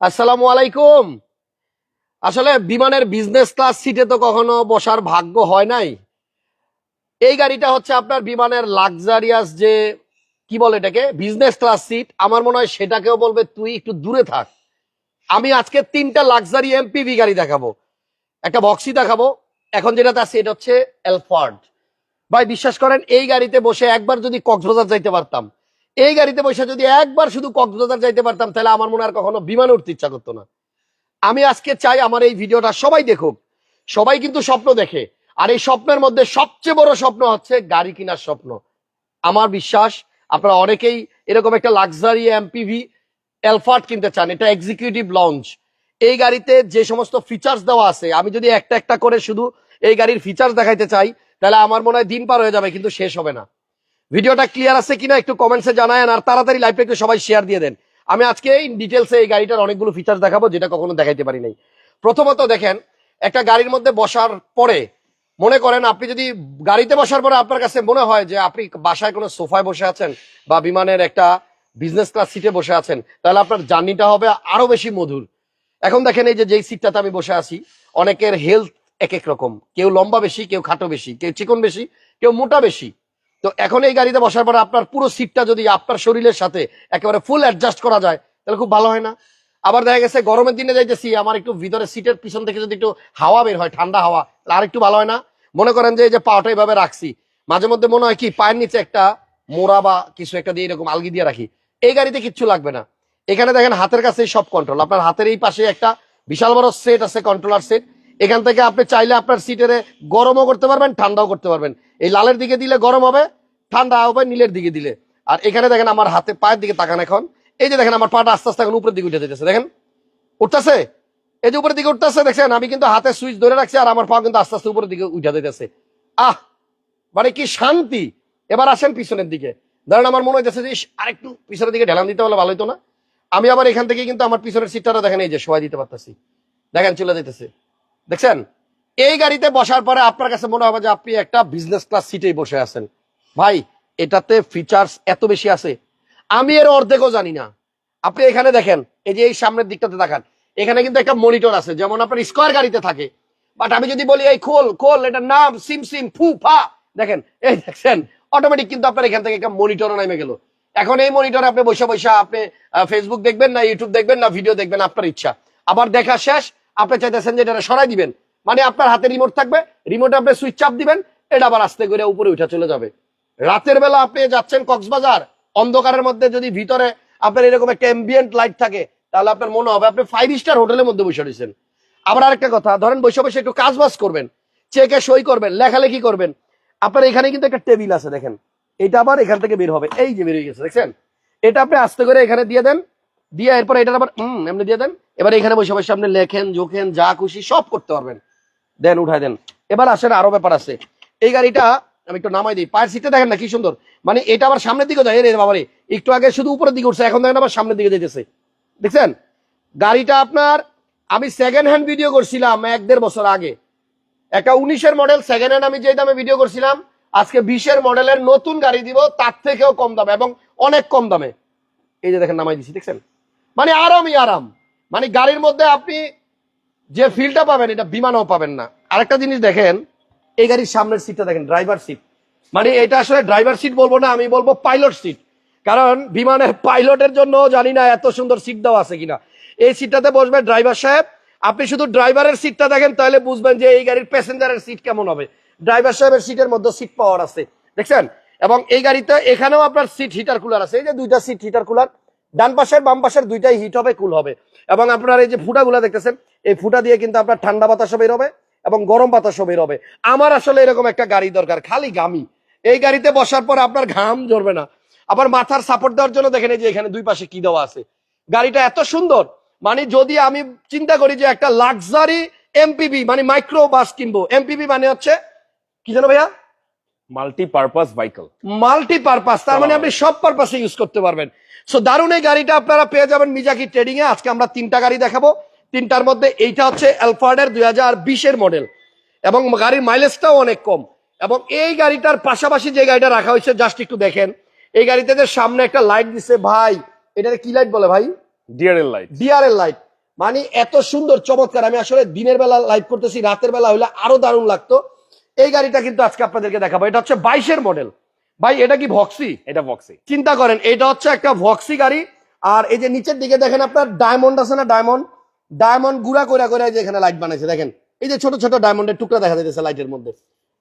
আসসালামু আলাইকুম। আসলে বিমানের বিজনেস ক্লাস সিটে তো কখনো বসার ভাগ্য হয় নাই। এই গাড়িটা হচ্ছে আপনার বিমানের লাক্সারিয়াস যে, কি বলে এটাকে? বিজনেস ক্লাস সিট আমার মনে হয় সেটাকেও বলবে, তুই একটু দূরে থাক। আমি আজকে তিনটা লাক্সারি এমপিভি গাড়ি দেখাবো। একটা বক্সি দেখাবো। এখন যেটাতে আছে, এটা হচ্ছে এলফার্ড ভাই, বিশ্বাস করেন, এই গাড়িতে বসে একবার যদি কক্সবাজার যাইতে পারতাম এই গাড়িতে বসে যদি একবার শুধু কক্সবাজার যাইতে পারতাম, তাহলে আমার মনে আর কখনো বিমানে উঠতে ইচ্ছা করতো না। আমি আজকে চাই আমার এই ভিডিওটা সবাই দেখুক, সবাই কিন্তু স্বপ্ন দেখে। আর এই স্বপ্নের মধ্যে সবচেয়ে বড় স্বপ্ন হচ্ছে গাড়ি কেনার স্বপ্ন। আমার বিশ্বাস, আপনারা অনেকেই এরকম একটা লাক্সারি এমপিভি, এলফার্ট কিনতে চান, এটা এক্সিকিউটিভ লঞ্চ। এই গাড়িতে যে সমস্ত ফিচার্স দেওয়া আছে, আমি যদি একটা একটা করে শুধু এই গাড়ির ফিচার্স দেখাইতে চাই, তাহলে আমার মনে হয় দিন পার হয়ে যাবে, কিন্তু শেষ হবে না। ভিডিওটা ক্লিয়ার আছে কিনা একটু কমেন্টসে জানায়েন আর তাড়াতাড়ি লাইভটা একটু সবাই শেয়ার দিয়ে দেন। আমি আজকে ইন ডিটেলসে এই গাড়িটার অনেকগুলো ফিচার্স দেখাবো যেটা কখনো দেখাইতে পারি নাই। প্রথমত দেখেন, একটা গাড়ির মধ্যে বসার পরে মনে করেন আপনি যদি গাড়িতে বসার পরে আপনার কাছে মনে হয় যে আপনি বাসায় কোনো সোফায় বসে আছেন বা বিমানের একটা বিজনেস ক্লাস সিটে বসে আছেন, তাহলে আপনার জার্নিটা হবে আরও বেশি মধুর। এখন দেখেন এই যে যেই সিটটাতে আমি বসে আছি, অনেকের হেলথ এক এক রকম। কেউ লম্বা বেশি, কেউ খাটো বেশি, কেউ চিকন বেশি, কেউ মোটা বেশি। তো এখন এই গাড়িতে বসার পরে আপনার পুরো সিটটা যদি আপনার শরীরের সাথে একেবারে ফুল অ্যাডজাস্ট করা যায়, তাহলে খুব ভালো হয় না। আবার দেখা গেছে, গরমের দিনে যাইতেছি, আমার একটু ভিতরে সিটের পিছন থেকে যদি একটু হাওয়া বের হয়, ঠান্ডা হাওয়া, তাহলে আর একটু ভালো হয় না। মনে করেন যে এই যে পাওয়াটা এইভাবে রাখছি, মাঝে মধ্যে মনে হয় কি, পায়ের নিচে একটা মোড়া বা কিছু একটা দিয়ে এরকম আলগি দিয়ে রাখি। এই গাড়িতে কিচ্ছু লাগবে না। এখানে দেখেন হাতের কাছে সব কন্ট্রোল আপনার হাতের এই পাশে একটা বিশাল বড় সেট আছে কন্ট্রোলার সেট এখান থেকে আপনি চাইলে আপনার সিটের গরমও করতে পারবেন, ঠান্ডাও করতে পারবেন। এই লালের দিকে দিলে গরম হবে, ঠান্ডা হবে নীলের দিকে দিলে। আর এখানে দেখেন আমার হাতে পায়ের দিকে তাকান এখন। এই যে দেখেন আমার পাটা আস্তে আস্তে এখন উপরের দিকে উঠে যেতেছে, দেখেন? উঠতেছে? এই যে উপরের দিকে উঠতেছে, দেখছেন? আমি কিন্তু হাতে সুইচ ধরে রাখছি আর আমার পা কিন্তু আস্তে আস্তে উপরের দিকে উঠে যেতেছে। আহ! মানে কি শান্তি! এবার আসেন পিছনের দিকে। ধরেন আমার মনে হইতেছে যে আরেকটু পিছনের দিকে ঢেলান দিতে পারলে ভালো হতো না। আমি আবার এখান থেকে কিন্তু আমার পিছনের সিটটা দেখেন, এই যে শোয়া দিতে পারতেছি। দেখেন, চলে যেতেছে। দেখছেন? এই গাড়িতে বসার পরে আপনার কাছে মনে হবে যে আপনি একটা বিজনেস ক্লাস সিটেই বসে আছেন। ভাই, এটাতে ফিচার্স এত বেশি আছে। আমি এর অর্ধেকও জানি না। আপনি এখানে দেখেন, এই যে এই সামনের দিকটাতে দেখান, এখানে কিন্তু একটা মনিটর আছে, যেমন আপনার স্কোয়ার গাড়িতে থাকে। বাট আমি যদি বলি, এই খোল খোল, এটার নাম সিম সিম, ফু, ফা। দেখেন, এই দেখছেন অটোমেটিক কিন্তু আপনার এখান থেকে একটা মনিটরও নেমে গেল। এখন এই মনিটরে আপনি বসে বসে আপনি ফেসবুক দেখবেন না ইউটিউব দেখবেন না ভিডিও দেখবেন, আপনার ইচ্ছা। আবার দেখা শেষ আপনি চাইতেছেন যে এটা সরাই দিবেন। মানে আপনার হাতে রিমোট থাকবে রিমোটে আপনি সুইচ চাপ দিবেন, এটা আবার আস্তে করে উপরে উঠে চলে যাবে। রাতের বেলা আপনি যাচ্ছেন কক্সবাজার, অন্ধকারের মধ্যে যদি ভিতরে আপনার এরকম একটা এম্বিয়েন্ট লাইট থাকে, তাহলে আপনার মনে হবে আপনি ফাইভ স্টার হোটেলের মধ্যে বসে রয়েছেন। আবার আরেকটা কথা, ধরেন বসে বসে একটু কাজ বাজ করবেন চেকে সই করবেন, লেখালেখি করবেন। আপনার এখানে কিন্তু একটা টেবিল আছে, দেখেন। এটা আবার এখান থেকে বের হবে, এই যে বের হয়ে গেছে, দেখছেন? এটা আপনি আস্তে করে এখানে দিয়ে দেন দিয়ে এরপর এটা আবার, হম, এমনি দিয়ে দেন। এবার এখানে বসে বসে আপনি লেখেন জোখেন যা খুশি সব করতে পারবেন। দেন উঠাই দেন। এবার আসেন, আরও ব্যাপার আছে। এই গাড়িটা আমি একটু নামাই দিই। পায়ের সিটটা দেখেন না, কি সুন্দর। মানে এটা আবার সামনের দিকে যায়। রে বাবারে, একটু আগে শুধু উপরের দিকে উঠছে, এখন দেখেন আবার সামনের দিকে যেতেছে দেখছেন? গাড়িটা আপনার, আমি সেকেন্ড হ্যান্ড ভিডিও করছিলাম এক দেড় বছর আগে। একটা উনিশের মডেল সেকেন্ড হ্যান্ড আমি যে দামে ভিডিও করছিলাম, আজকে বিশের মডেলের নতুন গাড়ি দিব, তার থেকেও কম দামে এবং অনেক কম দামে। এই যে দেখেন, নামাই দিছি, দেখছেন? মানে আরামই আরাম। মানে গাড়ির মধ্যে আপনি যে ফিলটা পাবেন, এটা বিমানও পাবেন না। আরেকটা জিনিস দেখেন, এই গাড়ির সামনের সিটটা দেখেন ড্রাইভার সিট মানে এটা আসলে ড্রাইভার সিট বলব না, আমি বলব পাইলট সিট কারণ বিমানে পাইলটের জন্য জানি না এত সুন্দর সিট দেওয়া আছে কিনা। এই সিটটাতে বসবে ড্রাইভার সাহেব। আপনি শুধু ড্রাইভারের সিটটা দেখেন, তাহলে বুঝবেন যে এই গাড়ির প্যাসেঞ্জারের সিট কেমন হবে। ড্রাইভার সাহেবের সিটের মধ্যে সিট পাওয়ার আছে। দেখছেন? এবং এই গাড়িতে এখানেও আপনার সিট হিটার কুলার আছে। এই যে দুইটা সিট হিটার কুলার ডান পাশের বাম পাশের দুইটাই হিট হবে কুল হবে। এবং আপনার এই যে ফুটাগুলো দেখতেছেন এই ফুটা দিয়ে কিন্তু আপনার ঠান্ডা বাতাসও বের হবে এবং গরম বাতাসও বের হবে আমার আসলে এরকম একটা গাড়ি দরকার খালি গামি। এই গাড়িতে বসার পর আপনার ঘাম ঝরবে না। আবার মাথার সাপোর্ট দেওয়ার জন্য দেখেন যে এখানে দুই পাশে কি দেওয়া আছে। গাড়িটা এত সুন্দর মানে যদি আমি চিন্তা করি যে একটা লাক্সারি এমপিবি মানে মাইক্রো বাস কিনবো। এমপিবি মানে হচ্ছে কি জানো ভাইয়া? Multi purpose vehicle multi purpose তার মানে আপনি সব পারপাসে ইউজ করতে পারবেন। সো দারুণ এই গাড়িটা আপনারা পেয়ে যাবেন মিজাকি ট্রেডিং এ। আজকে আমরা তিনটা গাড়ি দেখাবো। তিনটার মধ্যে এইটা হচ্ছে অ্যালফার্ডের দুই হাজার বিশের মডেল এবং গাড়ির মাইলেজটাও অনেক কম। এবং এই গাড়িটার পাশাপাশি যে গাড়িটা রাখা হয়েছে জাস্ট একটু দেখেন। এই গাড়িতে যে সামনে একটা লাইট দিছে ভাই এটাতে কি লাইট বলে ভাই? ডিআরএল লাইট ডিআরএল লাইট মানে এত সুন্দর চমৎকার। আমি আসলে দিনের বেলা লাইভ করতেছি রাতের বেলা হলে আরও দারুণ লাগতো। এই গাড়িটা কিন্তু আজকে আপনাদেরকে দেখাবো। এটা হচ্ছে বাইশের মডেল ভাই এটা কি ভক্সি এটা ভক্সি চিন্তা করেন এটা হচ্ছে একটা ভক্সি গাড়ি। আর এই যে নিচের দিকে দেখেন আপনার ডায়মন্ড আছে না ডায়মন্ড ডায়মন্ড গুড়া করে করে যে এখানে লাইট বানাইছে দেখেন। এই যে ছোট ছোট ডায়মন্ডের টুকরা দেখা যাচ্ছে লাইটের মধ্যে।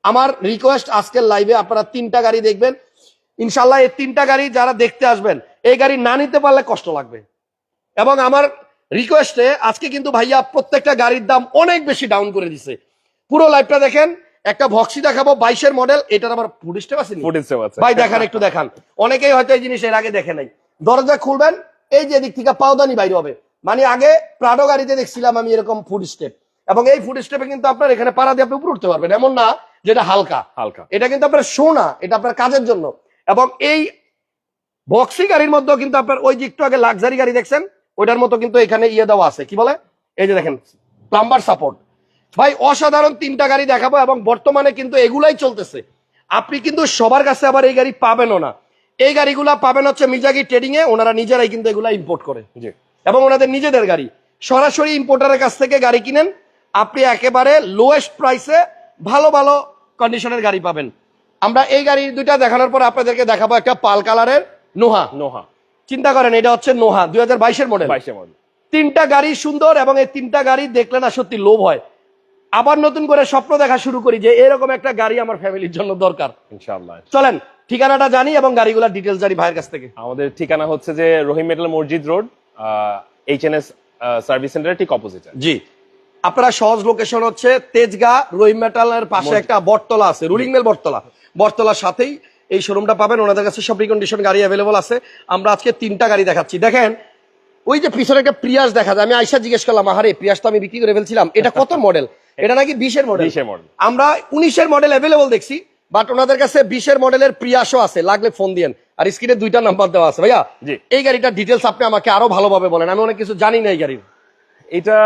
আমার রিকোয়েস্ট আজকের লাইভে আপনারা তিনটা গাড়ি দেখবেন। ইনশাল্লাহ এই তিনটা গাড়ি যারা দেখতে আসবেন এই গাড়ি না নিতে পারলে কষ্ট লাগবে। এবং আমার রিকোয়েস্টে আজকে কিন্তু ভাইয়া প্রত্যেকটা গাড়ির দাম অনেক বেশি ডাউন করে দিছে। পুরো লাইভটা দেখেন একটা ভক্সি দেখাবো বাইশের মডেল এটার আবার ফুড স্টেপ আছে? ফুটেজ সেভ আছে। ভাই দেখান একটু দেখান। অনেকেই হয়তো এই জিনিস এর আগে দেখে নাই। দরজা খুলবেন এই যে দিক থেকে পাওদানি বাইরে হবে। মানে আগে প্রাডো গাড়িতে দেখছিলাম আমি এরকম ফুড স্টেপ এবং এই ফুড স্টেপে কিন্তু আপনার এখানে পাড়া দিয়ে আপনি উপরে উঠতে পারবেন। এমন না যেটা হালকা। হালকা। এটা কিন্তু আপনার সোনা এটা আপনার কাজের জন্য। এবং এই বক্সি গাড়ির মধ্যেও কিন্তু আপনার ওই যে একটু আগে লাক্সারি গাড়ি দেখছেন ওইটার মতো কিন্তু এখানে ইয়ে দেওয়া আছে। কি বলে? এই যে দেখেন প্লাম্বার সাপোর্ট ভাই অসাধারণ তিনটা গাড়ি দেখাবো এবং বর্তমানে কিন্তু এগুলাই চলতেছে। আপনি কিন্তু সবার কাছে আবার এই গাড়ি পাবেনও না। এই গাড়িগুলা পাবেন হচ্ছে মির্জাগি ট্রেডিং এ ওনারা নিজেরাই কিন্তু এগুলা ইম্পোর্ট করে। এবং ওনাদের নিজেদের গাড়ি। সরাসরি ইম্পোর্টারের কাছ থেকে গাড়ি কিনেন আপনি একেবারে লোয়েস্ট প্রাইসে ভালো ভালো কন্ডিশনের গাড়ি পাবেন। আমরা এই গাড়ি দুইটা দেখানোর পর আপনাদেরকে দেখাবো একটা পাল কালারের নোহা। নোহা। চিন্তা করেন এটা হচ্ছে নোহা দুই হাজার বাইশের মডেল বাইশে মডেল তিনটা গাড়ি সুন্দর এবং এই তিনটা গাড়ি দেখলে না সত্যি লোভ হয়। আবার নতুন করে স্বপ্ন দেখা শুরু করি যে এরকম একটা গাড়ি আমার ফ্যামিলির জন্য দরকার। ইনশাআল্লাহ। চলেন ঠিকানাটা জানি এবং গাড়িগুলোর ডিটেলস জানি ভাইয়ের কাছ থেকে। আমাদের ঠিকানা হচ্ছে যে রহিম মেটাল মসজিদ road H N S service সেন্টারের ঠিক অপোজিট জি। আপনারা সহজ লোকেশন হচ্ছে তেজগা রহিম মেটালের পাশে একটা বটতলা আছে রুলিং মেল বটতলা। বটতলার সাথেই এই শোরুমটা পাবেন ওনাদের কাছে সব রিকন্ডিশন গাড়ি অ্যাভেলেবল আছে। আমরা আজকে তিনটা গাড়ি দেখাচ্ছি। দেখেন ওই যে পিছনে একটা প্রিয়াস দেখা যায়। আমি আইসা জিজ্ঞেস করলাম আহারে প্রিয়াস তো আমি বিক্রি করে ফেলছিলাম। এটা কত মডেল এটা নাকি বিশের মডেল বিশের মডেল আমরা উনিশের মডেল অ্যাভেলেবল দেখছি বাট ওনাদের কাছে বিশের মডেলের প্রিয়াসও আছে লাগলে ফোন দিয়েন। আর স্ক্রিনে দুইটা নাম্বার দেওয়া আছে ভাইয়া। জি। এই গাড়িটার ডিটেলস আপনি আমাকে আরও ভালোভাবে বলেন আমি অনেক কিছু জানি না এই গাড়ির। এটা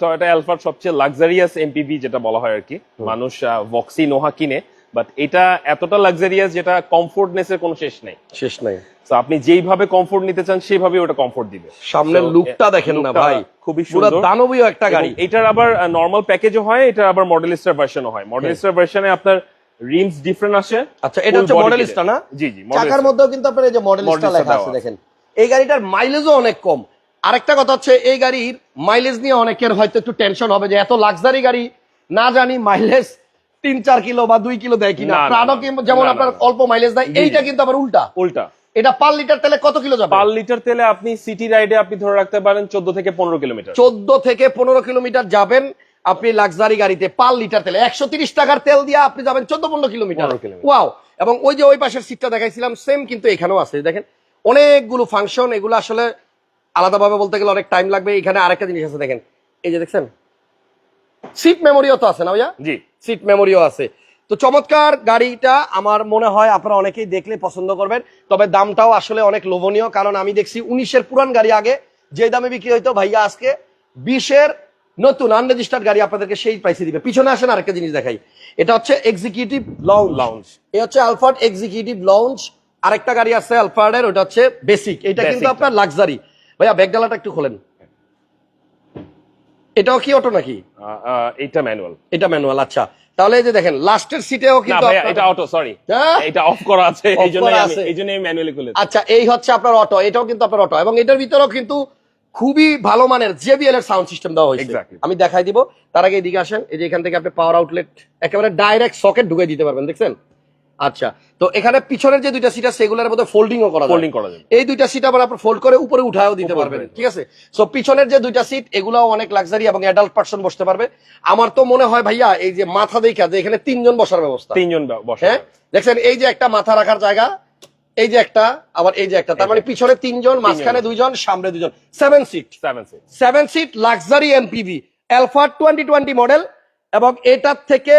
টয়োটা অ্যালফার সবচেয়ে লাক্সারিয়াস এমপিভি যেটা বলা হয় আর কি। মানুষ ভক্সি নোহা কিনে বাট এটা এতটা লাক্সারিয়াস যেটা কমফোর্টনেস এর কোনো শেষ নেই। শেষ নাই। তো আপনি যেইভাবে কমফোর্ট নিতে চান সেইভাবে ওটা কমফোর্ট দিবে। সামনের লুকটা দেখেন না ভাই। খুবই সুন্দর। দানবীয় একটা গাড়ি। এটার আবার নর্মাল প্যাকেজও হয় এটা আবার মডেলিস্টার ভার্সনও হয়। মডেলিস্টার ভার্সনে আপনার রিমস ডিফারেন্ট আসে আচ্ছা এটা হচ্ছে না? জি জি চাকার মধ্যেও কিন্তু আপনার এই যে মডেলিস্টা Modelista লেখা আছে দেখেন। এই গাড়িটার মাইলেজও অনেক কম। আরেকটা কথা হচ্ছে এই গাড়ির মাইলেজ নিয়ে অনেকের হয়তো একটু টেনশন হবে যে এত লাক্সারি গাড়ি না জানি মাইলেজ তিন চার কিলো বা দুই কিলো দেয় কিনা। যেমন আপনার অল্প মাইলেজ দেয় এইটা কিন্তু আবার উল্টা। উল্টা। এটা পার লিটার তেলে কত কিলো যাবে? পার লিটার তেলে আপনি সিটি রাইডে আপনি ধরে রাখতে পারেন চোদ্দ থেকে পনেরো কিলোমিটার। চোদ্দ থেকে পনেরো কিলোমিটার যাবেন আপনি লাক্সারি গাড়িতে পার লিটার তেলে। একশো তিরিশ টাকার তেল দিয়ে আপনি যাবেন চোদ্দ পনেরো কিলোমিটার। ওয়াও! এবং ওই যে ওই পাশের সিটটা দেখাইছিলাম সেম কিন্তু এখানেও আছে। দেখেন অনেকগুলো ফাংশন এগুলো আসলে আলাদাভাবে বলতে গেলে অনেক টাইম লাগবে। এখানে আরেকটা জিনিস আছে দেখেন। এই যে দেখছেন? সিট মেমোরিও তো আছে না ভাইয়া? জি। সিট মেমোরিও আছে। তো চমৎকার গাড়িটা আমার মনে হয় আপনারা অনেকেই দেখলে পছন্দ করবেন তবে দামটাও আসলে অনেক লোভনীয় কারণ আমি দেখছি উনিশের পুরান গাড়ি আগে যে দামে বিক্রি হইতো ভাইয়া আজকে বিশের নতুন আনরেজিস্টার্ড গাড়ি আপনাদেরকে সেই প্রাইসে দিবে। পিছনে আসেন আরেকটা জিনিস দেখাই এটা হচ্ছে এক্সিকিউটিভ লঞ্চ লাউঞ্জ এই হচ্ছে আলফার্ড এক্সিকিউটিভ লঞ্চ আরেকটা গাড়ি আছে আলফার্ডের ওটা হচ্ছে বেসিক এটা কিন্তু আপনার লাক্সারি ভাইয়া ব্যাগডালাটা একটু খোলেন। এটাও কি অটো নাকি? এইটা ম্যানুয়াল এটা ম্যানুয়াল আচ্ছা। তাহলে এই যে দেখেন লাস্টের সিটেও কিন্তু এটা অটো সরি হ্যাঁ? এটা অফ করা আছে Off এই জন্য আমি আছে। এই জন্য আমি ম্যানুয়ালি খুলে আচ্ছা এই হচ্ছে আপনার অটো এটাও কিন্তু আপনার অটো এবং এটার ভিতরেও কিন্তু খুবই ভালো মানের জেবিএল এর সাউন্ড সিস্টেম দেওয়া হয়েছে. আমি দেখাই দিব। তার আগে এদিকে আসেন। এই যে এখান থেকে আপনি পাওয়ার আউটলেট একেবারে ডাইরেক্ট সকেট ঢুকে দিতে পারবেন দেখছেন? আচ্ছা তো এখানে পিছনের যে দুইটা সিট আছে সেগুলোর মধ্যে ফোল্ডিংও করা ফোল্ডিং করা যাবে। এই দুইটা সিট আবার আপনি ফোল্ড করে উপরে উঠায়ও দিতে পারবেন। ঠিক আছে? সো পিছনের যে দুইটা সিট এগুলাও অনেক লাক্সারি এবং অ্যাডাল্ট পার্সন বসতে পারবে। আমার তো মনে হয় ভাইয়া এই যে মাথা দেখা যে এখানে তিনজন বসার ব্যবস্থা। তিনজন বসে হ্যাঁ? দেখছেন এই যে একটা মাথা রাখার জায়গা এই যে একটা আবার এই যে একটা। তার মানে পিছনে তিনজন মাঝখানে দুইজন সামনে দুইজন। Seven seat seven seat seven seat luxury MPV Alpha twenty twenty model এবং এটার থেকে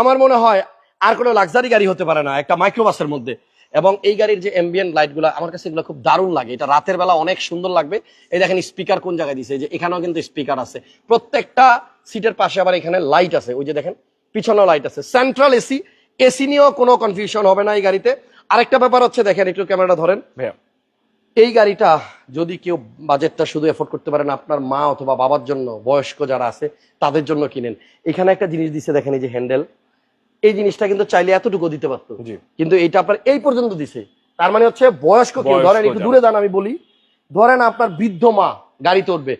আমার মনে হয় আর কোনো লাক্সারি গাড়ি হতে পারে না একটা মাইক্রোবাসের মধ্যে। এবং এই গাড়ির যে এমবিএন লাইটগুলো আমার কাছে এগুলো খুব দারুণ লাগে। এটা রাতের বেলা অনেক সুন্দর লাগবে। এই দেখেন স্পিকার কোন জায়গায় দিছে? যে এখানেও কিন্তু স্পিকার আছে। প্রত্যেকটা সিটের পাশে আবার এখানে লাইট আছে। ওই যে দেখেন পিছনেও লাইট আছে। সেন্ট্রাল এসি এসি নিয়েও কোনো কনফিউশন হবে না এই গাড়িতে। আরেকটা ব্যাপার হচ্ছে দেখেন একটু ক্যামেরাটা ধরেন। ভাইয়া। এই গাড়িটা যদি কেউ বাজেটটা শুধু এফোর্ড করতে পারেন আপনার মা অথবা বাবার জন্য বয়স্ক যারা আছে তাদের জন্য কিনেন। এখানে একটা জিনিস দিছে দেখেন এই যে হ্যান্ডেল এই জিনিসটা কিন্তু চাইলে এতটুকু দিতে পারতো। কিন্তু এটা আপনার এই পর্যন্ত দিছে। তার মানে হচ্ছে বয়স্ক কেউ ধরেন একটু দূরে যান আমি বলি ধরেন আপনার বৃদ্ধ মা গাড়িতে উঠবে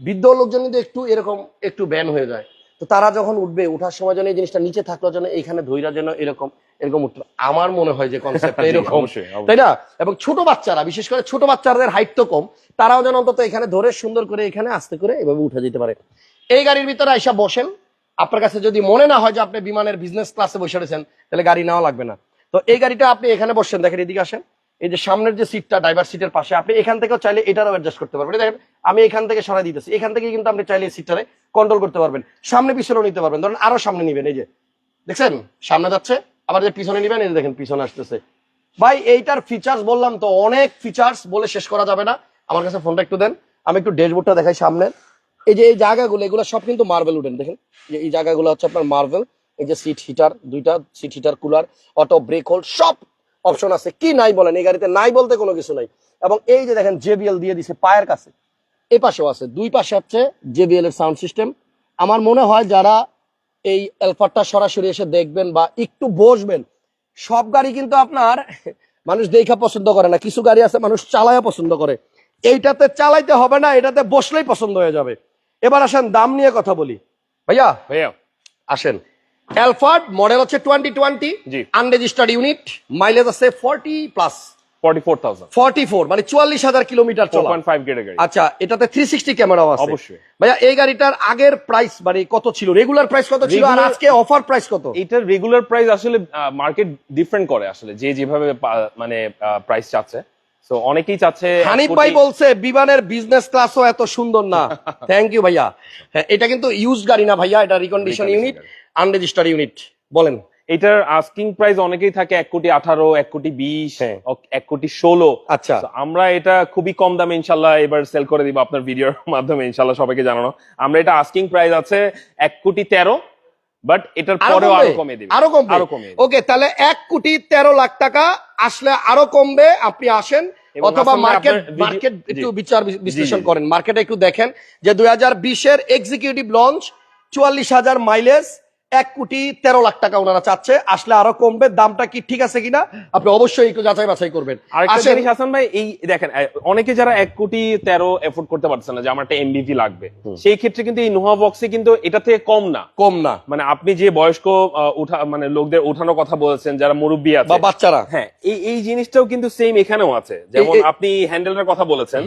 বৃদ্ধ লোকজন কিন্তু একটু এরকম একটু ব্যান হয়ে যায়। তো তারা যখন উঠবে ওঠার সময় যেন এই জিনিসটা নিচে থাকল যেন এখানে ধৈরা যেন এরকম এরকম উঠতো আমার মনে হয় যে কনসেপ্ট এরকম। তাই না? এবং ছোট বাচ্চারা বিশেষ করে ছোট বাচ্চাদের হাইট তো কম তারাও যেন অন্তত এখানে ধরে সুন্দর করে এখানে আস্তে করে এভাবে উঠে যেতে পারে। এই গাড়ির ভিতরে আইসা বসেন। আপনার কাছে যদি মনে না হয় যে আপনি বিমানের বিজনেস ক্লাসে বসে রয়েছেন, তাহলে গাড়ি নেওয়া লাগবে না। তো এই গাড়িটা আপনি এখানে বসছেন, দেখেন এদিকে আসেন। এই যে সামনের যে সিটটা ড্রাইভার সিটের পাশে, আপনি এখান থেকেও চাইলে এটারও অ্যাডজাস্ট করতে পারবেন। দেখেন, আমি এখান থেকে সরাই দিতেছি। এখান থেকে কিন্তু আপনি চাইলে সিটটারে কন্ট্রোল করতে পারবেন। সামনে পিছনেও নিতে পারবেন। ধরুন আরও সামনে নিবেন, এই যে। দেখছেন? সামনে যাচ্ছে, আবার যে পিছনে নিবেন, এই দেখেন পিছনে আসতেছে। ভাই, এইটার ফিচার্স বললাম তো, অনেক ফিচার্স বলে শেষ করা যাবে না। আমার কাছে ফোনটা একটু দেন। আমি একটু ড্যাশবোর্ডটা দেখাই সামনে এই যে এই জায়গাগুলো, এগুলো সব কিন্তু মার্বেল উডেন, দেখেন? যে এই জায়গাগুলো হচ্ছে আপনার মার্বেল এই যে সিট হিটার দুইটা seat heater cooler auto brake hold সব অপশন আছে। কি নাই বলেন, এই গাড়িতে নাই বলতে কোনো কিছু নাই। এবং এই যে দেখেন জেবিএল দিয়ে দিছে পায়ের কাছে এই পাশেও আছে। দুই পাশে হচ্ছে জেবিএল এর সাউন্ড সিস্টেম আমার মনে হয় যারা এই এলফারটা সরাসরি এসে দেখবেন বা একটু বসবেন, সব গাড়ি কিন্তু আপনার মানুষ দেখা পছন্দ করে না। কিছু গাড়ি আছে মানুষ চালায়া পছন্দ করে। এইটাতে চালাইতে হবে না, এটাতে বসলেই পছন্দ হয়ে যাবে। এবার আসেন দাম নিয়ে কথা বলি। ভাইয়া ভাইয়া। আসেন। অ্যালফার্ড মডেল হচ্ছে twenty twenty. Unregistered unit mileage আছে ফর্টি প্লাস মানে চুয়াল্লিশ হাজার কিলোমিটার আচ্ছা এটাতে থ্রি সিক্সটি ক্যামেরাও আছে। অবশ্যই। ভাইয়া এই গাড়িটার আগের প্রাইস মানে কত ছিল? রেগুলার প্রাইস কত ছিল? আর আজকে অফার প্রাইস কত? এটার রেগুলার প্রাইস আসলে মার্কেট ডিফারেন্ট করে আসলে যে যেভাবে মানে প্রাইস চাচ্ছে। তো অনেকেই চাচ্ছে হানিফ ভাই বলছে বিমানের বিজনেস ক্লাসও এত সুন্দর না। থ্যাংক ইউ ভাইয়া। হ্যাঁ, এটা কিন্তু ইউজ গাড়ি না ভাইয়া এটা রিকন্ডিশন ইউনিট। আনরেজিস্টার্ড ইউনিট বলেন। এটার আস্কিং প্রাইস অনেকেই থাকে এক কোটি আঠারো এক কোটি বিশ হ্যাঁ। এক কোটি ষোলো। আচ্ছা। আমরা এটা খুবই কম দামে ইনশাল্লাহ এবার সেল করে দিব আপনার ভিডিওর মাধ্যমে ইনশাল্লাহ সবাইকে জানানো। আমরা এটা আস্কিং প্রাইস আছে এক কোটি তেরো বাট এটার পরেও আরও কমে দেবে। আরও কমবে? আরও কমে ওকে তাহলে এক কোটি তেরো লাখ টাকা আসলে আরও কমবে আপনি আসেন। অথবা মার্কেট মার্কেট একটু বিচার বিশ্লেষণ করেন। মার্কেটে একটু দেখেন যে দুই হাজার বিশের এক্সিকিউটিভ লঞ্চ চুয়াল্লিশ হাজার মাইলেজ এক কোটি তেরো লাখ টাকা ওনারা চাচ্ছে। আসলে আরও কমবে দামটা কি ঠিক আছে কিনা আপনি অবশ্যই একটু যাচাই বাছাই করবেন। জিনিস হাসান ভাই এই দেখেন অনেকে যারা এক কোটি তেরো এফোর্ড করতে পারছে না যে আমার একটা এমবিভি লাগবে সেই ক্ষেত্রে কিন্তু এই নোহা বক্সে কিন্তু এটা থেকে কম না। কম না। মানে আপনি যে বয়স্ক উঠা মানে লোকদের উঠানোর কথা বলেছেন যারা মুরব্বী আছে বা বাচ্চারা। হ্যাঁ এই এই জিনিসটাও কিন্তু সেম এখানেও আছে। যেমন আপনি হ্যান্ডেলের কথা বলেছেন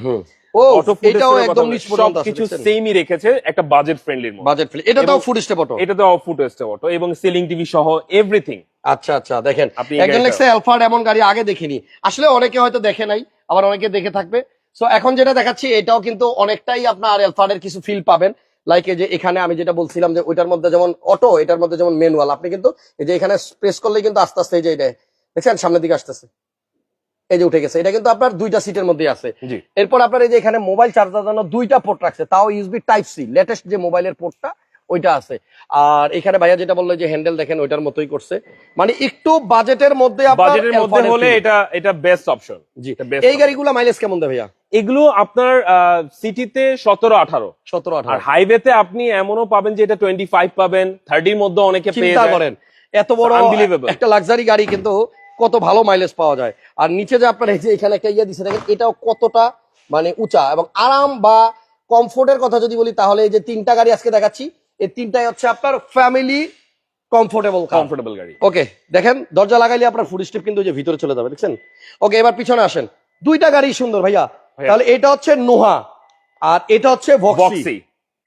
ও এটাও একদম নিচ পর্যন্ত আছে সেমই রেখেছে একটা বাজেট ফ্রেন্ডলির মধ্যে বাজেট ফ্রি এটা ফুড স্টেপ অটো এটা তো ফুট স্টেপ অটো এবং সিলিং টিভি সহ এভরিথিং আচ্ছা আচ্ছা দেখেন। একজন লেখছে অ্যালফার্ড এমন গাড়ি আগে দেখিনি। আসলে অনেকে হয়তো দেখে নাই আবার অনেকে দেখে থাকবে। সো এখন যেটা দেখাচ্ছি এটাও কিন্তু অনেকটাই আপনার অ্যালফার্ডের কিছু ফিল পাবেন। লাইক যে এখানে আমি যেটা বলছিলাম যে ওইটার মধ্যে যেমন অটো এটার মধ্যে যেমন ম্যানুয়াল আপনি কিন্তু এই যে এখানে প্রেস করলে কিন্তু আস্তে আস্তে এই যে এটা দেখছেন? সামনের দিকে আসতেছে। এই যে উঠে গেছে। এটা কিন্তু আপনার দুইটা সিটের মধ্যে আছে। এরপর আপনার এই যে এখানে মোবাইল চার্জার জন্য দুইটা পোর্ট রাখছে। তাও ইউএসবি টাইপ সি লেটেস্ট যে মোবাইলের পোর্টটা ওইটা আছে। আর এখানে ভাইয়া যেটা বলল যে হ্যান্ডেল দেখেন ওইটার মতোই করছে। মানে একটু বাজেটের মধ্যে বাজেটের মধ্যে হলে এটা এটা বেস্ট অপশন জি। এই। গাড়িগুলো মাইলেজ কেমন দেয় ভাইয়া? এগুলো আপনার সিটিতে সতেরো আঠারো। সতেরো আর আঠারো হাইওয়েতে আপনি এমনও পাবেন যে এটা টোয়েন্টি ফাইভ পাবেন। থার্টির মধ্যে অনেকে পেয়ে করেন। এত বড় একটা লাক্সারি গাড়ি কিন্তু কত ভালো মাইলেজ পাওয়া যায়। আর নিচে যে আপনার এই যে এখানে একটা ইয়ে দিচ্ছে দেখেন এটাও কতটা মানে উঁচা এবং আরাম বা কমফোর্টের কথা যদি বলি তাহলে এই যে তিনটা গাড়ি আজকে দেখাচ্ছি এই তিনটাই হচ্ছে আপনার ফ্যামিলি কমফোর্টেবল কমফোর্টেবল গাড়ি। ওকে দেখেন দরজা লাগাইলে আপনার ফুড স্টেপ কিন্তু যে ভিতরে চলে যাবে দেখছেন? ওকে এবার পিছনে আসেন। দুইটা গাড়ি সুন্দর ভাইয়া। তাহলে এটা হচ্ছে নোহা আর এটা হচ্ছে ভক্সি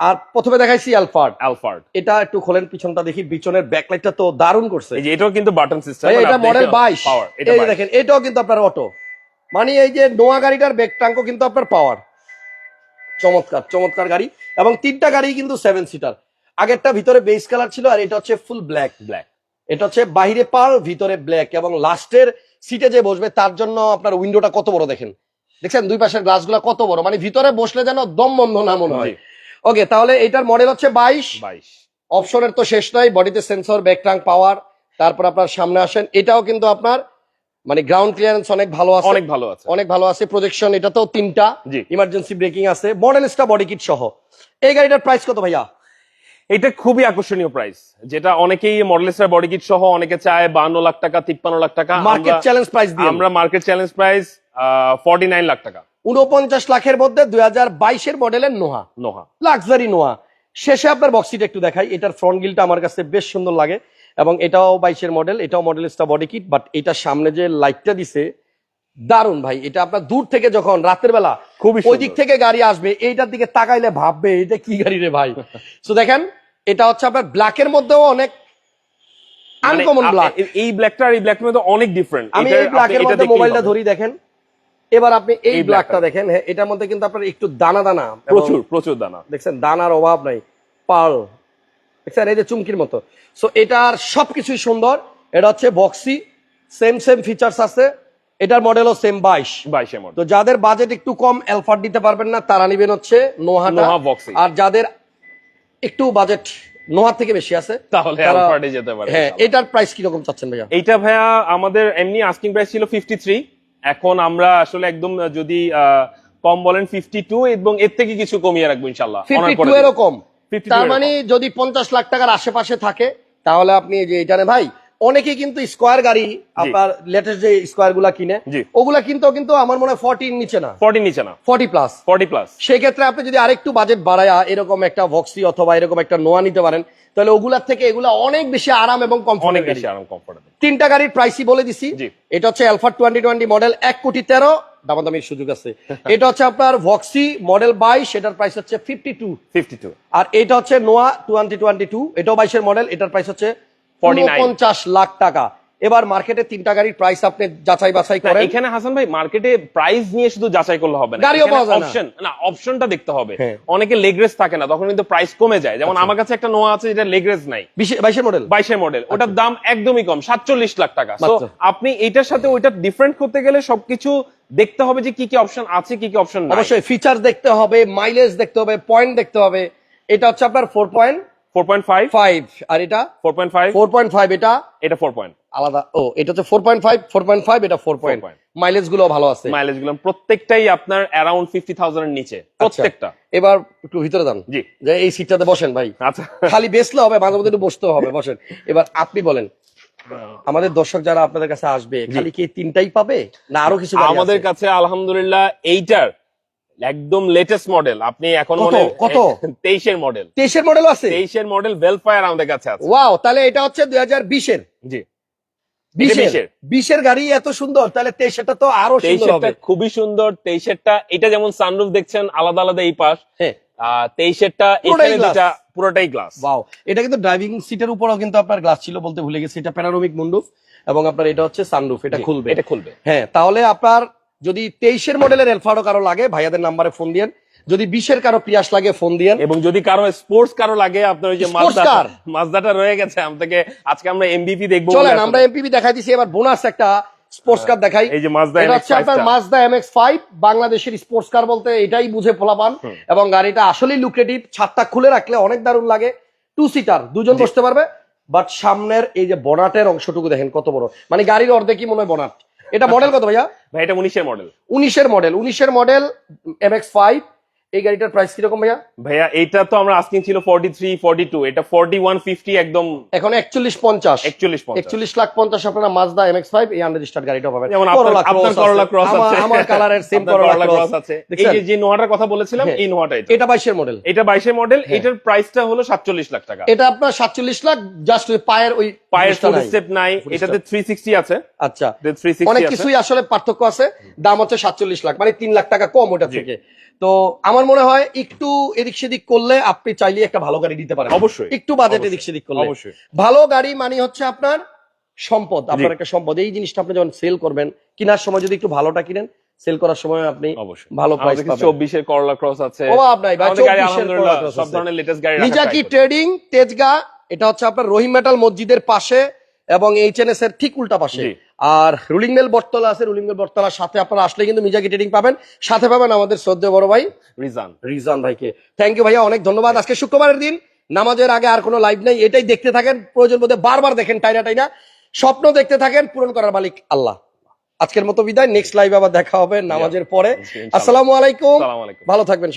আর প্রথমে দেখাইছি অ্যালফার্ড অ্যালফার্ড এটা একটু খোলেন পিছনটা দেখি পিছনের ব্যাকলাইটটা তো দারুণ করছে। এই যে এটাও কিন্তু বাটন সিস্টেম ভাই, এটা মডেল বাইশ। পাওয়ার এটা দেখেন এটাও কিন্তু আপনার অটো মানে এই যে নোয়া গাড়িটার ব্যাক ব্যাকটাঙ্ক কিন্তু আপনার পাওয়ার চমৎকার চমৎকার গাড়ি। এবং তিনটা গাড়ি কিন্তু সেভেন সিটার আগেরটা ভিতরে বেস কালার ছিল আর এটা হচ্ছে ফুল ব্ল্যাক ব্ল্যাক এটা হচ্ছে বাইরে পার ভিতরে ব্ল্যাক এবং লাস্টের সিটে যে বসবে তার জন্য আপনার উইন্ডোটা কত বড় দেখেন? দেখছেন? দুই পাশের গ্লাসগুলো কত বড়? মানে ভিতরে বসলে যেন দম বন্ধ না মনে হয়। ওকে তাহলে এটার মডেল হচ্ছে বাইশ। বাইশ। অপশনের তো শেষ নাই বডিতে সেন্সর ব্যাকট্রাঙ্ক পাওয়ার তারপর আপনার সামনে আসেন। এটাও কিন্তু আপনার মানে গ্রাউন্ড ক্লিয়ারেন্স অনেক ভালো আছে। অনেক ভালো আছে। অনেক ভালো আছে প্রজেকশন এটাতেও তিনটা। ইমার্জেন্সি ব্রেকিং আছে। মডেলসটা বডি কিট সহ। এই গাড়িটার প্রাইস কত ভাইয়া? এটা খুবই আকর্ষণীয় প্রাইস যেটা অনেকেই মডেলের বডি কিট সহ অনেকে চায় বান্ন লাখ টাকা তিপ্পান্ন লাখ টাকা। মার্কেট চ্যালেঞ্জ প্রাইস দিয়ে আমরা market challenge price forty nine lakh টাকা। উনপঞ্চাশ লাখের মধ্যে দুই হাজার বাইশের মডেলের নোহা নোহা লাক্সারি নোহা। শেষে আপনার বক্সিটা একটু দেখাই এটার ফ্রন্ট গিলটা আমার কাছে বেশ সুন্দর লাগে এবং এটাও বাইশের মডেল এটাও মডেলিস্টা বডি কিট বাট এটার সামনে যে লাইটটা দিছে দারুণ ভাই। এটা আপনার দূর থেকে যখন রাতের বেলা খুবই ওই দিক থেকে গাড়ি আসবে এইটার দিকে তাকাইলে ভাববে এটা কি গাড়ি রে ভাই? তো দেখেন এটা হচ্ছে আপনার ব্ল্যাকের মধ্যেও অনেক আনকমন ব্ল্যাক মানে এই ব্ল্যাকটা আর এই ব্ল্যাকটার মধ্যে অনেক ডিফারেন্ট আমি এই ব্ল্যাকের মধ্যে মোবাইলটা ধরি দেখেন। এবার আপনি এই ব্ল্যাকটা দেখেন হ্যাঁ এটার মধ্যে কিন্তু আপনার একটু দানা দানা প্রচুর প্রচুর দানা। দেখছেন দানার অভাব নাই পাল দেখছেন এই যে চুমকির মতো। সো এটার সবকিছুই সুন্দর এটা হচ্ছে বক্সি সেম সেম ফিচার্স আছে এটার মডেলও সেম বাইশ। বাইশে মডেল তো যাদের বাজেট একটু কম অ্যালফার দিতে পারবেন না তারা নিবেন হচ্ছে নোহাটা নোহা Voxy। আর যাদের একটু বাজেট নোহার থেকে বেশি আছে তাহলে অ্যালফার্ডে যেতে পারে হ্যাঁ এটার প্রাইস কীরকম চাচ্ছেন ভাইয়া? এইটা ভাইয়া আমাদের এমনি আস্কিং প্রাইস ছিল ফিফটি থ্রি এখন আমরা আসলে একদম যদি আহ, কম বলেন ফিফটি টু এবং এর থেকে কিছু কমিয়ে রাখব ইনশাল্লাহ ফিফটি টু এরকম তার মানে যদি পঞ্চাশ লাখ টাকার আশেপাশে থাকে তাহলে আপনি যে এটা ভাই অনেকে কিন্তু স্কোয়ার গাড়ি আপনার লেটেস্ট যে স্কোয়ারগুলা কিনে ওগুলা কিন্তু কিন্তু আমার মনে হয় ফর্টির নিচে না। ফর্টি নিচে না। ফর্টি প্লাস ফর্টি প্লাস সেক্ষেত্রে আপনি যদি আরেকটু বাজেট বাড়ায় এরকম একটা ভক্সি অথবা এরকম একটা নোয়া নিতে পারেন তাহলে ওগুলার থেকে এগুলা অনেক বেশি আরাম এবং অনেক বেশি আরাম কমফোর্টেবল তিনটা গাড়ির প্রাইসই বলে দিছি। এটা হচ্ছে অ্যালফা টোয়েন্টি টোয়েন্টি মডেল এক কোটি তেরো। দামাদামির সুযোগ আছে। এটা হচ্ছে আপনার ভক্সি মডেল বাইশ এটার প্রাইস হচ্ছে ফিফটি টু ফিফটি টু আর এটা হচ্ছে নোয়া টোয়েন্টি টোয়েন্টি টু এটাও বাইশের মডেল এটার প্রাইস হচ্ছে 49 পঞ্চাশ লাখ টাকা। এবার মার্কেটে তিনটা গাড়ির প্রাইস আপনি যাচাই বাছাই করেন। এখানে হাসান ভাই মার্কেটে প্রাইস নিয়ে শুধু যাচাই করলে হবে না। গাড়িও পাওয়া যায় অপশন না অপশনটা দেখতে হবে। হ্যাঁ। অনেকে লেগরেস থাকে না তখন কিন্তু প্রাইস কমে যায়। যেমন আচ্ছা। আমার কাছে একটা নোয়া আছে যেটা লেগরেস নাই। বিশে- বাইশের মডেল বাইশের মডেল ওটার দাম একদমই কম সাতচল্লিশ লাখ টাকা। তো আপনি এটার সাথে ওইটা ডিফারেন্ট করতে গেলে সবকিছু দেখতে হবে যে কি কি অপশন আছে কি কি অপশন নাই। অবশ্যই ফিচার দেখতে হবে মাইলেজ দেখতে হবে পয়েন্ট দেখতে হবে। এটা হচ্ছে আপনার four point four point five five আর এটা? Four point five four point five এটা? এটা ফোর পয়েন্ট আলাদা। ও এটা হচ্ছে four point five four point five এটা ফোর পয়েন্ট। মাইলেজগুলো ভালো আছে। মাইলেজগুলো প্রত্যেকটাই আপনার অ্যারাউন্ড ফিফটি থাউজেন্ডের নিচে। প্রত্যেকটা। এবার একটু ভিতরে যান। জি। যে এই সিটটাতে বসেন ভাই। আচ্ছা। খালি বেসলে হবে মাঝে মধ্যে একটু বসতেও হবে বসেন। এবার আপনি বলেন আমাদের দর্শক যারা আপনাদের কাছে আসবে খালি কি তিনটাই পাবে না আরও কিছু আমাদের কাছে আলহামদুলিল্লাহ এইটার একদম লেটেস্ট মডেল আপনি এখন কত? মনে কত? তেইশের মডেল তেইশের মডেল আছে? তেইশের মডেল ভেলফায়ার আমাদের কাছে আছে। ওয়াও তাহলে এটা হচ্ছে দুই হাজার বিশের। জি। বিশের? গাড়ি এত সুন্দর তাহলে তেইশেরটা তো আরও তেইশেরটা খুবই সুন্দর। তেইশেরটা এটা যেমন সানরুফ দেখছেন আলাদা আলাদা এই পাশ। হ্যাঁ। তেইশেরটা এখানে। দুটা পুরোটাই গ্লাস ওয়াও এটা কিন্তু ড্রাইভিং সিটের উপরও কিন্তু আপনার গ্লাস ছিল বলতে ভুলে গেছি। এটা প্যানারোমিক মুন্ডুফ এবং আপনার এটা হচ্ছে সানরুফ এটা খুলবে। এটা খুলবে। হ্যাঁ তাহলে আপনার যদি তেইশের মডেলের এলফারো কারও লাগে ভাইয়াদের নাম্বারে ফোন দিয়েন। যদি বিশের কারও পিয়াস লাগে ফোন দিয়েন। এবং যদি কারও স্পোর্টস কারও লাগে আপনার ওই যে মাজদাটা রয়ে গেছে আম থেকে আজকে আমরা এমবিপি দেখব চলেন আমরা এমপিবি দেখাই দিছি এবার বোনাস একটা স্পোর্টস কার দেখাই। এই যে মাজদা এটা হচ্ছে আপনার মাজদা এমএক্স ফাইভ বাংলাদেশের স্পোর্টস কার বলতে এটাই বুঝে পোলাপান। এবং গাড়িটা আসলেই লুক্রেটিভ ছাদটা খুলে রাখলে অনেক দারুণ লাগে। টু সিটার দুজন। বসতে পারবে বাট সামনের এই যে বনাটের অংশটুকু দেখেন কত বড়। মানে গাড়ির অর্ধেকই মনে হয় বনাট এটা মডেল কত ভাইয়া? ভাই এটা উনিশের মডেল উনিশের মডেল উনিশের মডেল এম এক্স ফাইভ এই গাড়িটার প্রাইস কীরকম ভাইয়া? ভাইয়া এটা তো আমরা আস্কিং ছিল ফর্টি থ্রি ফর্টি টু এটা ফর্টি ওয়ান ফিফটি একদম এখন একচল্লিশ পঞ্চাশ। একচল্লিশ একচল্লিশ লাখ পঞ্চাশ আপনারা মাজদা এমএক্স ফাইভ এই আনরেজিস্টার্ড গাড়িটা পাবেন। যেমন আপনার করলা আছে। ক্রস আমার- আছে। আমার কালারের সেম করলা ক্রস আছে। এই যে যে নোয়াটার কথা বলেছিলাম হ্যাঁ। এই নোয়াটা এটা। এটা বাইশের মডেল এটা বাইশের মডেল হ্যাঁ। এটার প্রাইসটা হলো সাতচল্লিশ লাখ টাকা। এটা আপনার সাতচল্লিশ লাখ জাস্ট ওই পায়ের ওই পায়ের। স্টেপ নাই। এটাতে step। থ্রি সিক্সটি আছে। আচ্ছা। অনেক কিছুই আসলে পার্থক্য আছে। দাম হচ্ছে সাতচল্লিশ লাখ মানে তিন লাখ টাকা কম ওটা থেকে। তো আমার মনে হয় একটু এদিক সেদিক করলে আপনি চাইলে একটা ভালো গাড়ি দিতে পারেন। অবশ্যই। একটু বাজেট এদিক সেদিক করলে। অবশ্যই। ভালো গাড়ি মানে হচ্ছে আপনার সম্পদ আপনার একটা সম্পদ। এই জিনিসটা আপনি যখন সেল করবেন কেনার সময় যদি একটু ভালোটা কিনেন সেল করার সময় আপনি ভালো প্রাইস পাবেন। চব্বিশের করলা ক্রস আছে। অভাব নাই ভাই 24 এর Corolla Cross সব। ধরনের লেটেস্ট গাড়ি রাখার নিজাকি ট্রেডিং তেজগা এটা হচ্ছে আপনার রহিম মেটাল মসজিদের পাশে এবং এইচএনএস এর ঠিক উল্টা পাশে। আর রুলিং মেল বটতলা আছে রুলিং মেল বটতলার সাথে আপনারা আসলে কিন্তু মিজাকি ট্রেডিং পাবেন। সাথে পাবেন আমাদের শ্রদ্ধেয় বড় ভাই রিজান। রিজান ভাইকে। থ্যাংক ইউ ভাইয়া অনেক ধন্যবাদ। আজকে শুক্রবারের দিন নামাজের আগে আর কোনো লাইভ নেই এটাই দেখতে থাকেন। প্রয়োজন বোধে বারবার দেখেন টাইনা টাইনা। স্বপ্ন দেখতে থাকেন পূরণ করার মালিক আল্লাহ। আজকের মতো বিদায় নেক্সট লাইভ আবার দেখা হবে নামাজের পরে। আসসালামু আলাইকুম। ভালো থাকবেন।